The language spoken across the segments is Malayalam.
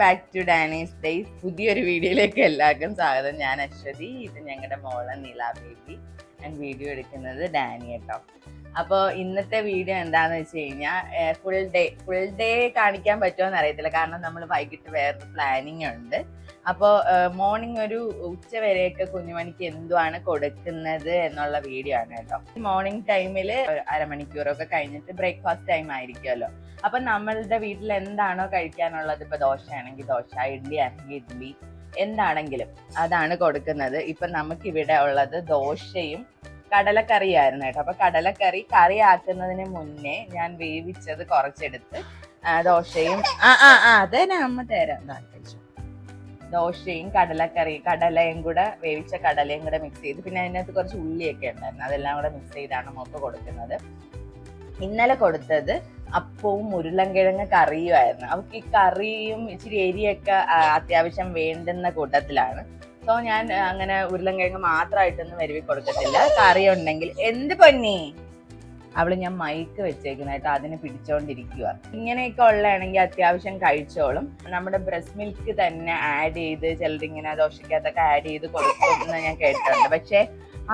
ബാക്ക് ടു ഡാനീസ് പുതിയൊരു വീഡിയോയിലേക്ക് എല്ലാവർക്കും സ്വാഗതം. ഞാൻ അശ്വതി ഇത് ഞങ്ങളുടെ മോളെ നീല ബേബി ഞാൻ വീഡിയോ എടുക്കുന്നത് ഡാനി കേട്ടോ. അപ്പോൾ ഇന്നത്തെ വീഡിയോ എന്താണെന്ന് വെച്ച് കഴിഞ്ഞാൽ ഫുൾ ഡേ ഫുൾ ഡേ കാണിക്കാൻ പറ്റുമോന്ന് അറിയത്തില്ല. കാരണം നമ്മൾ വൈകിട്ട് വേറൊരു പ്ലാനിങ് ഉണ്ട്. അപ്പോൾ മോർണിംഗ് ഒരു ഉച്ച വരെയൊക്കെ കുഞ്ഞുമണിക്ക് എന്തുവാണ് കൊടുക്കുന്നത് എന്നുള്ള വീഡിയോ ആണ് കേട്ടോ. മോർണിംഗ് ടൈമിൽ അരമണിക്കൂറൊക്കെ കഴിഞ്ഞിട്ട് ബ്രേക്ക്ഫാസ്റ്റ് ടൈം ആയിരിക്കുമല്ലോ. അപ്പൊ നമ്മളുടെ വീട്ടിൽ എന്താണോ കഴിക്കാനുള്ളത്? ഇപ്പൊ ദോശയാണെങ്കിൽ ദോശ ഇഡ്ഡലി ആണെങ്കിൽ ഇഡ്ഡലി എന്താണെങ്കിലും അതാണ് കൊടുക്കുന്നത്. ഇപ്പൊ നമുക്കിവിടെ ഉള്ളത് ദോശയും കടലക്കറിയായിരുന്നു കേട്ടോ. അപ്പൊ കടലക്കറി കറി ആക്കുന്നതിന് മുന്നേ ഞാൻ വേവിച്ചത് കുറച്ചെടുത്ത് ദോശയും ആ ആ ആ അതെ അമ്മ തരാം. ദോശയും കടലക്കറി കടലയും കൂടെ വേവിച്ച കടലയും കൂടെ മിക്സ് ചെയ്ത് പിന്നെ അതിനകത്ത് കുറച്ച് ഉള്ളിയൊക്കെ ഉണ്ടായിരുന്നു. അതെല്ലാം കൂടെ മിക്സ് ചെയ്താണ് മോക്ക് കൊടുക്കുന്നത്. ഇന്നലെ കൊടുത്തത് അപ്പവും ഉരുളൻകിഴങ്ങ് കറിയുമായിരുന്നു. അവർക്ക് ഈ കറിയും ഇച്ചിരി എരിയൊക്കെ അത്യാവശ്യം വേണ്ടുന്ന കൂട്ടത്തിലാണ്. സോ ഞാൻ അങ്ങനെ ഉരുളൻകിഴങ്ങ് മാത്രമായിട്ടൊന്നും വരുവി കൊടുക്കത്തില്ല കറി ഉണ്ടെങ്കിൽ എന്ത് പൊന്നി? അവൾ ഞാൻ മൈക്ക് വെച്ചേക്കുന്നതായിട്ട് അതിനെ പിടിച്ചോണ്ടിരിക്കുക ഇങ്ങനെയൊക്കെ ഉള്ളതാണെങ്കിൽ അത്യാവശ്യം കഴിച്ചോളും. നമ്മുടെ ബ്രസ്റ്റ് മിൽക്ക് തന്നെ ആഡ് ചെയ്ത് ചിലരിങ്ങനെ ദോശക്കകത്തൊക്കെ ആഡ് ചെയ്ത് കൊടുക്കുന്ന ഞാൻ കേട്ടിട്ടുണ്ട്. പക്ഷേ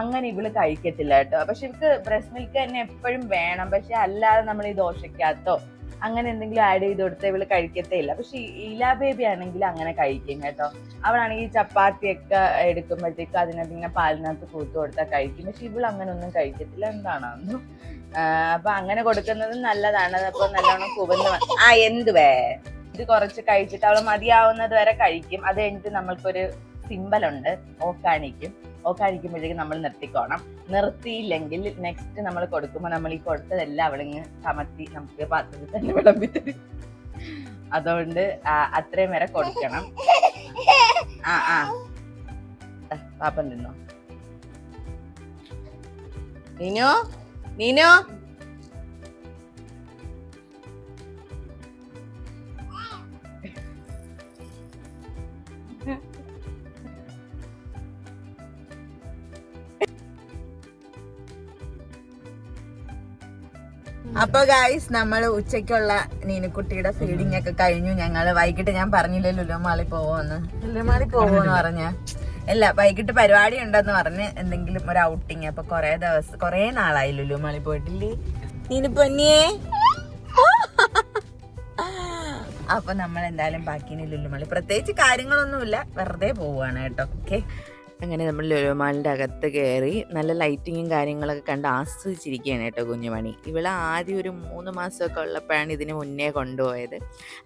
അങ്ങനെ ഇവൾ കഴിക്കത്തില്ല കേട്ടോ. പക്ഷെ ഇവക്ക് ബ്രസ്റ്റ് മിൽക്ക് തന്നെ എപ്പോഴും വേണം. പക്ഷെ അല്ലാതെ നമ്മൾ ഈ ദോശക്കകത്തോ അങ്ങനെ എന്തെങ്കിലും ആഡ് ചെയ്ത് കൊടുത്താൽ ഇവൾ കഴിക്കത്തേ ഇല്ല പക്ഷെ ഇല ബേബി ആണെങ്കിൽ അങ്ങനെ കഴിക്കും കേട്ടോ. അവളാണെങ്കിൽ ചപ്പാത്തിയൊക്കെ എടുക്കുമ്പോഴത്തേക്ക് അതിനകത്ത് ഇങ്ങനെ പാലിനകത്ത് കൂത്തു കൊടുത്താൽ കഴിക്കും. പക്ഷെ ഇവൾ അങ്ങനെ ഒന്നും കഴിക്കത്തില്ല എന്താണെന്നും അപ്പൊ അങ്ങനെ കൊടുക്കുന്നത് നല്ലതാണ്. അപ്പൊ നല്ലോണം കുവന്ന് ആ എന്തുവേ? ഇത് കുറച്ച് കഴിച്ചിട്ട് അവൾ മതിയാവുന്നത് വരെ കഴിക്കും. അത് കഴിഞ്ഞിട്ട് നമ്മൾക്കൊരു സിമ്പൽ ഉണ്ട് ഓക്കാനിക്കും ഓക്കാനിക്കുമ്പോഴേക്കും നമ്മൾ നിർത്തിക്കോണം. നിർത്തിയില്ലെങ്കിൽ നെക്സ്റ്റ് നമ്മൾ കൊടുക്കുമ്പോൾ നമ്മൾ ഈ കൊടുത്തതെല്ലാം അവളിങ്ങ് കമത്തി നമുക്ക് പാത്രത്തിൽ തന്നെ വിളമ്പി തരും. അതുകൊണ്ട് അത്രയും വരെ കൊടുക്കണം. ആ ആ. പാപ്പം തിന്നോ. നീനോ? നീനോ? അപ്പൊ ഗായ്സ് നമ്മൾ ഉച്ചയ്ക്കുള്ള നീനുക്കുട്ടിയുടെ ഫീഡിംഗ് ഒക്കെ കഴിഞ്ഞു. ഞങ്ങൾ വൈകിട്ട് ഞാൻ പറഞ്ഞില്ലേ ലുലുമാളി പോവോന്ന്? ലുലുമാളി പോവോന്ന് പറഞ്ഞ. അല്ല വൈകിട്ട് പരിപാടി ഉണ്ടെന്ന് പറഞ്ഞ് എന്തെങ്കിലും ഒരു ഔട്ടിങ് അപ്പൊ കൊറേ ദിവസം കൊറേ നാളായി ലുലുമാളി പോയിട്ടില്ലേ? നീനു പൊന്നിയേ. അപ്പൊ നമ്മൾ എന്തായാലും ബാക്കിന് ലുലുമാളി. പ്രത്യേകിച്ച് കാര്യങ്ങളൊന്നുമില്ല. വെറുതെ പോവാണ് കേട്ടോ. ഓക്കെ അങ്ങനെ നമ്മൾ ലുലുമാളിന്റെ അകത്ത് കയറി നല്ല ലൈറ്റിങ്ങും കാര്യങ്ങളൊക്കെ കണ്ട് ആസ്വദിച്ചിരിക്കുകയാണ് കേട്ടോ കുഞ്ഞുമണി. ഇവളെ ആദ്യം ഒരു മൂന്ന് മാസമൊക്കെ ഉള്ളപ്പോഴാണ് ഇതിന് മുന്നേ കൊണ്ടുപോയത്.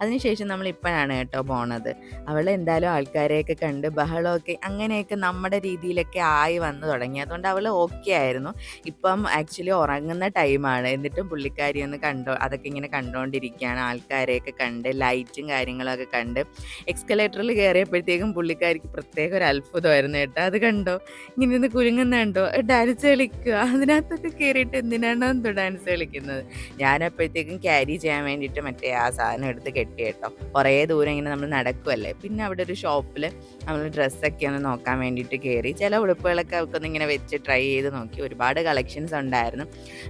അതിനുശേഷം നമ്മൾ ഇപ്പോഴാണ് കേട്ടോ പോണത്. അവൾ എന്തായാലും ആൾക്കാരെയൊക്കെ കണ്ട് ബഹളമൊക്കെ അങ്ങനെയൊക്കെ നമ്മുടെ രീതിയിലൊക്കെ ആയി വന്നു തുടങ്ങി. അതുകൊണ്ട് അവൾ ഓക്കെ ആയിരുന്നു. ഇപ്പം ആക്ച്വലി ഉറങ്ങുന്ന ടൈമാണ് എന്നിട്ടും പുള്ളിക്കാരി ഒന്ന് കണ്ടോ അതൊക്കെ ഇങ്ങനെ കണ്ടുകൊണ്ടിരിക്കുകയാണ് ആൾക്കാരെയൊക്കെ കണ്ട് ലൈറ്റും കാര്യങ്ങളൊക്കെ കണ്ട്. എക്സ്കലേറ്ററിൽ കയറിയപ്പോഴത്തേക്കും പുള്ളിക്കാരിക്ക് പ്രത്യേക ഒരു അത്ഭുതമായിരുന്നു കേട്ടോ. അത് കണ്ടോ? ഇങ്ങനെ ഒന്ന് കുലുങ്ങുന്ന കണ്ടോ? ഡാൻസ് കളിക്കുക. അതിനകത്തൊക്കെ കയറിയിട്ട് എന്തിനാണോ എന്തോ ഡാൻസ് കളിക്കുന്നത്? ഞാൻ അപ്പോഴത്തേക്കും ക്യാരി ചെയ്യാൻ വേണ്ടിയിട്ട് മറ്റേ ആ സാധനം എടുത്ത് കെട്ടി കേട്ടോ. കുറേ ദൂരം ഇങ്ങനെ നമ്മൾ നടക്കുമല്ലേ പിന്നെ അവിടെ ഒരു ഷോപ്പിൽ നമ്മൾ ഡ്രസ്സൊക്കെ ഒന്ന് നോക്കാൻ വേണ്ടിയിട്ട് കയറി ചില ഉടുപ്പുകളൊക്കെ അവൾക്കൊന്ന് ഇങ്ങനെ വെച്ച് ട്രൈ ചെയ്ത് നോക്കി. ഒരുപാട് കളക്ഷൻസ് ഉണ്ടായിരുന്നു.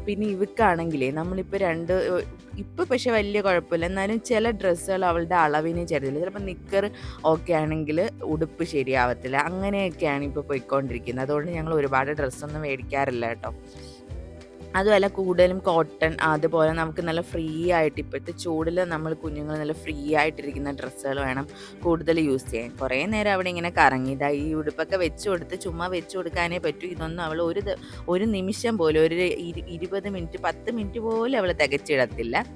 പിന്നെ ഇവക്കാണെങ്കിലേ നമ്മളിപ്പോൾ രണ്ട് ഇപ്പോൾ പക്ഷെ വലിയ കുഴപ്പമില്ല. എന്നാലും ചില ഡ്രസ്സുകൾ അവളുടെ അളവിന് ചെറുതില്ല. ചിലപ്പോൾ നിക്കർ ഓക്കെ ആണെങ്കിൽ ഉടുപ്പ് ശരിയാവത്തില്ല. അങ്ങനെയൊക്കെയാണ് ഇപ്പോൾ പോയിക്കൊണ്ടിരിക്കുന്നത്. അതുകൊണ്ട് ഞങ്ങൾ ഒരുപാട് ഡ്രസ്സൊന്നും മേടിക്കാറില്ല കേട്ടോ. അതുമല്ല കൂടുതലും കോട്ടൺ അതുപോലെ നമുക്ക് നല്ല ഫ്രീ ആയിട്ട് ഇപ്പോഴത്തെ ചൂടിൽ നമ്മൾ കുഞ്ഞുങ്ങൾ നല്ല ഫ്രീ ആയിട്ടിരിക്കുന്ന ഡ്രസ്സുകൾ വേണം കൂടുതൽ യൂസ് ചെയ്യാൻ. കുറേ നേരം അവിടെ ഇങ്ങനെ കറങ്ങിയതാ ഈ ഉടുപ്പൊക്കെ വെച്ച് കൊടുത്ത് ചുമ്മാ വെച്ച് കൊടുക്കാനേ പറ്റൂ. ഇതൊന്നും അവൾ ഒരു ഒരു നിമിഷം പോലും ഒരു ഇരു- ഇരുപത് മിനിറ്റ് പത്ത് മിനിറ്റ് പോലും അവൾ തികച്ചിടത്തില്ല.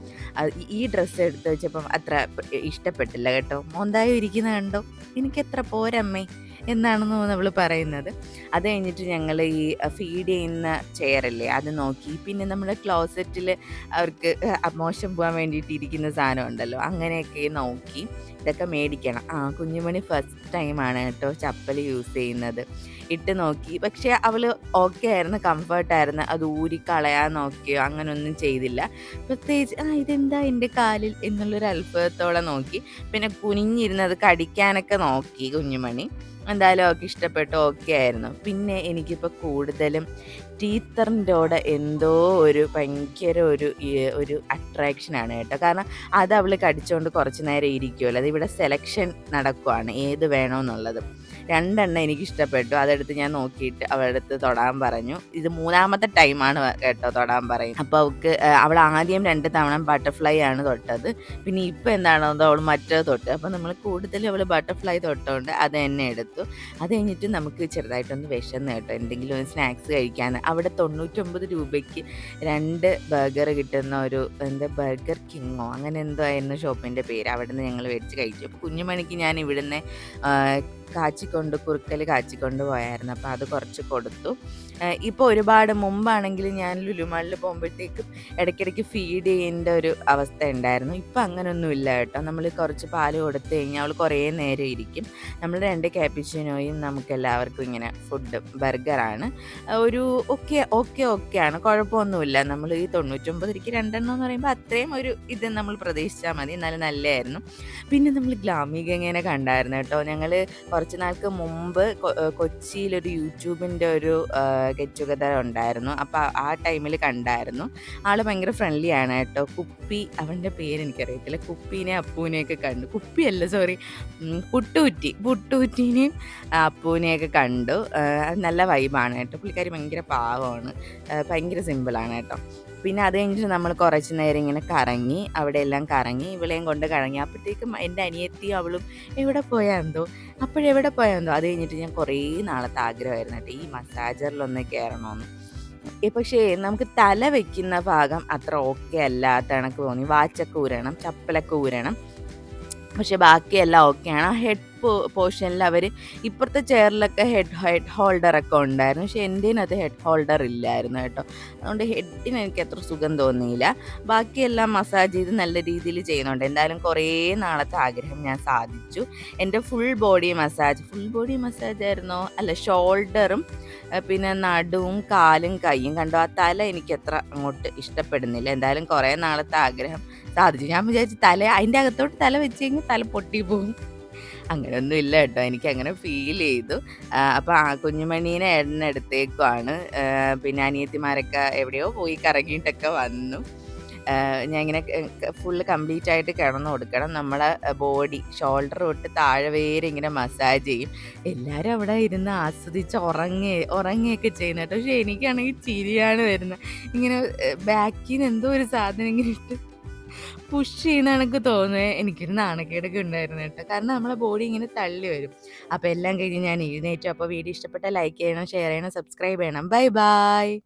ഈ ഡ്രസ്സ് എടുത്ത് വെച്ചപ്പം അത്ര ഇഷ്ടപ്പെട്ടില്ല കേട്ടോ. മോന്തായോ ഇരിക്കുന്നത് കണ്ടോ? എനിക്ക് എത്ര പോരമ്മേ. എന്നാണെന്ന് നമ്മൾ പറയുന്നത്. അത് കഴിഞ്ഞിട്ട് ഞങ്ങൾ ഈ ഫീഡ് ചെയ്യുന്ന ചെയറല്ലേ അത് നോക്കി. പിന്നെ നമ്മൾ ക്ലോസറ്റിൽ അവർക്ക് മോശം പോകാൻ വേണ്ടിയിട്ട് ഇരിക്കുന്ന സാധനം ഉണ്ടല്ലോ അങ്ങനെയൊക്കെ നോക്കി. ഇതൊക്കെ മേടിക്കണം. ആ കുഞ്ഞുമണി ഫസ്റ്റ് ടൈമാണ് കേട്ടോ ചപ്പൽ യൂസ് ചെയ്യുന്നത്. ഇട്ട് നോക്കി. പക്ഷേ അവൾ ഓക്കെ ആയിരുന്നു കംഫർട്ടായിരുന്നു അത് ഊരി കളയാൻ നോക്കിയോ അങ്ങനൊന്നും ചെയ്തില്ല. പ്രത്യേകിച്ച് ആ ഇതെന്താ എന്റെ കാലിൽ എന്നുള്ളൊരു അത്ഭുതത്തോടെ നോക്കി. പിന്നെ കുനിഞ്ഞിരുന്നത് കടിക്കാനൊക്കെ നോക്കി കുഞ്ഞുമണി. എന്തായാലും ഒക്കെ ഇഷ്ടപ്പെട്ടു. ഓക്കെ ആയിരുന്നു. പിന്നെ എനിക്കിപ്പോൾ കൂടുതലും ടീത്തറിന്റെ എന്തോ ഒരു ഭയങ്കര ഒരു ഒരു അട്രാക്ഷനാണ് കേട്ടോ. കാരണം അത് അവൾ കടിച്ചുകൊണ്ട് കുറച്ച് നേരം ഇരിക്കുമല്ലോ അത് ഇവിടെ സെലക്ഷൻ നടക്കുവാണ്. ഏത് വേണമെന്നുള്ളത് രണ്ടെണ്ണം എനിക്ക് ഇഷ്ടപ്പെട്ടു അതെടുത്ത് ഞാൻ നോക്കിയിട്ട് അവളുടെ അടുത്ത് തൊടാൻ പറഞ്ഞു. ഇത് മൂന്നാമത്തെ ടൈമാണ് കേട്ടോ തൊടാൻ പറയും അപ്പോൾ അവൾക്ക് അവൾ ആദ്യം രണ്ട് തവണ ബട്ടർഫ്ലൈ ആണ് തൊട്ടത്. പിന്നെ ഇപ്പം എന്താണോ അവൾ മറ്റേ തൊട്ട്. അപ്പോൾ നമ്മൾ കൂടുതലും അവൾ ബട്ടർഫ്ലൈ തൊട്ടുകൊണ്ട് അത് തന്നെ എടുത്തു. അത് കഴിഞ്ഞിട്ട് നമുക്ക് ചെറുതായിട്ടൊന്ന് വിശന്ന് കേട്ടോ. എന്തെങ്കിലും ഒരു സ്നാക്സ് കഴിക്കാൻ. അവിടെ തൊണ്ണൂറ്റൊമ്പത് രൂപയ്ക്ക് രണ്ട് ബർഗർ കിട്ടുന്ന ഒരു എന്താ ബർഗർ കിങ്ങോ അങ്ങനെ എന്തോ ആയിരുന്നു ഷോപ്പിന്റെ പേര്. അവിടെ നിന്ന് ഞങ്ങൾ മേടിച്ച് കഴിച്ചു. അപ്പോൾ കുഞ്ഞുമണിക്ക് ഞാൻ ഇവിടുന്ന് കാച്ചിക്കൊണ്ട് കുറുക്കൽ കാച്ചിക്കൊണ്ട് പോയായിരുന്നു. അപ്പോൾ അത് കുറച്ച് കൊടുത്തു. ഇപ്പോൾ ഒരുപാട് മുമ്പാണെങ്കിൽ ഞാൻ ലുലുമാളിൽ പോകുമ്പോഴത്തേക്കും ഇടയ്ക്കിടയ്ക്ക് ഫീഡ് ചെയ്യേണ്ട ഒരു അവസ്ഥ ഉണ്ടായിരുന്നു. ഇപ്പം അങ്ങനെയൊന്നുമില്ല കേട്ടോ. നമ്മൾ കുറച്ച് പാൽ കൊടുത്തു കഴിഞ്ഞാൽ അവൾ കുറേ നേരം ഇരിക്കും. നമ്മൾ രണ്ട് ക്യാപ്പിച്ചിനോയും നമുക്ക് എല്ലാവർക്കും ഇങ്ങനെ ഫുഡ് ബർഗറാണ് ഒരു ഓക്കെ ഓക്കെ ആണ്. കുഴപ്പമൊന്നുമില്ല. നമ്മൾ ഈ തൊണ്ണൂറ്റൊമ്പത് ഇരിക്കും രണ്ടെണ്ണം എന്ന് പറയുമ്പോൾ അത്രയും ഒരു ഇത് നമ്മൾ പ്രതീക്ഷിച്ചാൽ മതി. എന്നാലും നല്ലതായിരുന്നു പിന്നെ നമ്മൾ ഗ്ലാമിക ഇങ്ങനെ കണ്ടായിരുന്നു കേട്ടോ. ഞങ്ങൾ കുറച്ച് നാൾക്ക് മുമ്പ് കൊച്ചിയിലൊരു യൂട്യൂബിന്റെ ഒരു ഗെറ്റ് ടുഗദർ ഉണ്ടായിരുന്നു. അപ്പോൾ ആ ടൈമിൽ കണ്ടായിരുന്നു. ആൾ ഭയങ്കര ഫ്രണ്ട്ലി ആണ് കേട്ടോ. കുപ്പി അവന്റെ പേര് എനിക്കറിയത്തില്ല. കുപ്പീനെ അപ്പൂനെയൊക്കെ കണ്ടു. കുപ്പിയല്ല സോറി പുട്ടുകുറ്റി. പുട്ടുകുറ്റീനെയും അപ്പൂനെയൊക്കെ കണ്ടു. നല്ല വൈബാണ് കേട്ടോ. പുള്ളിക്കാരി ഭയങ്കര പാവമാണ്. ഭയങ്കര സിമ്പിളാണ് കേട്ടോ. പിന്നെ അത് കഴിഞ്ഞിട്ട് നമ്മൾ കുറച്ച് നേരം ഇങ്ങനെ കറങ്ങി അവിടെ എല്ലാം കറങ്ങി ഇവളെയും കൊണ്ട് കറങ്ങി. അപ്പോഴത്തേക്കും എന്റെ അനിയത്തിയും അവളും എവിടെ പോയാന്തോ അപ്പോഴെവിടെ പോയാന്തോ അത് കഴിഞ്ഞിട്ട് ഞാൻ കുറേ നാളത്തെ ആഗ്രഹമായിരുന്നു കേട്ടോ ഈ മസാജറിലൊന്ന് കയറണമെന്ന് പക്ഷേ നമുക്ക് തല വെക്കുന്ന ഭാഗം അത്ര ഓക്കെ അല്ലാത്ത കണക്ക് തോന്നി. വാച്ചൊക്കെ ഊരണം ചപ്പലൊക്കെ ഊരണം. പക്ഷെ ബാക്കിയെല്ലാം ഓക്കെയാണ്. ഹെഡ് പോർഷനിൽ അവർ ഇപ്പുറത്തെ ചെയറിലൊക്കെ ഹെഡ് ഹെഡ് ഹോൾഡറൊക്കെ ഉണ്ടായിരുന്നു. പക്ഷേ എന്റെനകത്ത് ഹെഡ് ഹോൾഡർ ഇല്ലായിരുന്നു കേട്ടോ. അതുകൊണ്ട് ഹെഡിന് എനിക്ക് അത്ര സുഖം തോന്നിയില്ല. ബാക്കിയെല്ലാം മസാജ് ചെയ്ത് നല്ല രീതിയിൽ ചെയ്യുന്നുണ്ട്. എന്തായാലും കുറേ നാളത്തെ ആഗ്രഹം ഞാൻ സാധിച്ചു. എന്റെ full body massage full body massage ആയിരുന്നോ. അല്ല ഷോൾഡറും പിന്നെ നടുവും കാലും കൈയും കണ്ടു? ആ തല എനിക്ക് അങ്ങോട്ട് ഇഷ്ടപ്പെടുന്നില്ല. എന്തായാലും കുറേ നാളത്തെ ആഗ്രഹം സാധിച്ചു. ഞാൻ വിചാരിച്ചു തല അതിന്റെ അകത്തോട്ട് തല വെച്ച് കഴിഞ്ഞാൽ തല പൊട്ടി പോകും. അങ്ങനെയൊന്നും ഇല്ല കേട്ടോ. എനിക്ക് അങ്ങനെ ഫീൽ ചെയ്തു അപ്പോൾ ആ കുഞ്ഞുമണീനെ എണ്ണ പിന്നെ അനിയത്തിമാരൊക്കെ എവിടെയോ പോയി കറങ്ങിയിട്ടൊക്കെ വന്നു. ഞാൻ ഇങ്ങനെ ഫുള്ള് കംപ്ലീറ്റ് ആയിട്ട് കിടന്നു കൊടുക്കണം. നമ്മളെ ബോഡി ഷോൾഡർ തൊട്ട് താഴെ വേരെ ഇങ്ങനെ മസാജ് ചെയ്യും. എല്ലാവരും അവിടെ ഇരുന്ന് ആസ്വദിച്ച് ഉറങ്ങി ഉറങ്ങുകയൊക്കെ കേട്ടോ. പക്ഷെ എനിക്കാണെങ്കിൽ ചിരിയാണ് വരുന്നത്. ഇങ്ങനെ ബാക്കിൽ നിന്ന് എന്തോ ഒരു സാധനം ഇങ്ങനെ ഇട്ട് പുഷ് ചെയ്യുന്ന കണക്ക് തോന്നുന്നത് എനിക്കൊരു നാണക്കേടൊക്കെ ഉണ്ടായിരുന്നു കേട്ടോ. കാരണം നമ്മളെ ബോഡി ഇങ്ങനെ തള്ളി വരും. അപ്പോൾ എല്ലാം കഴിഞ്ഞ് ഞാൻ എഴുന്നേറ്റു. അപ്പോൾ വീഡിയോ ഇഷ്ടപ്പെട്ട ലൈക്ക് ചെയ്യണം ഷെയർ ചെയ്യണം സബ്സ്ക്രൈബ് ചെയ്യണം. Bye bye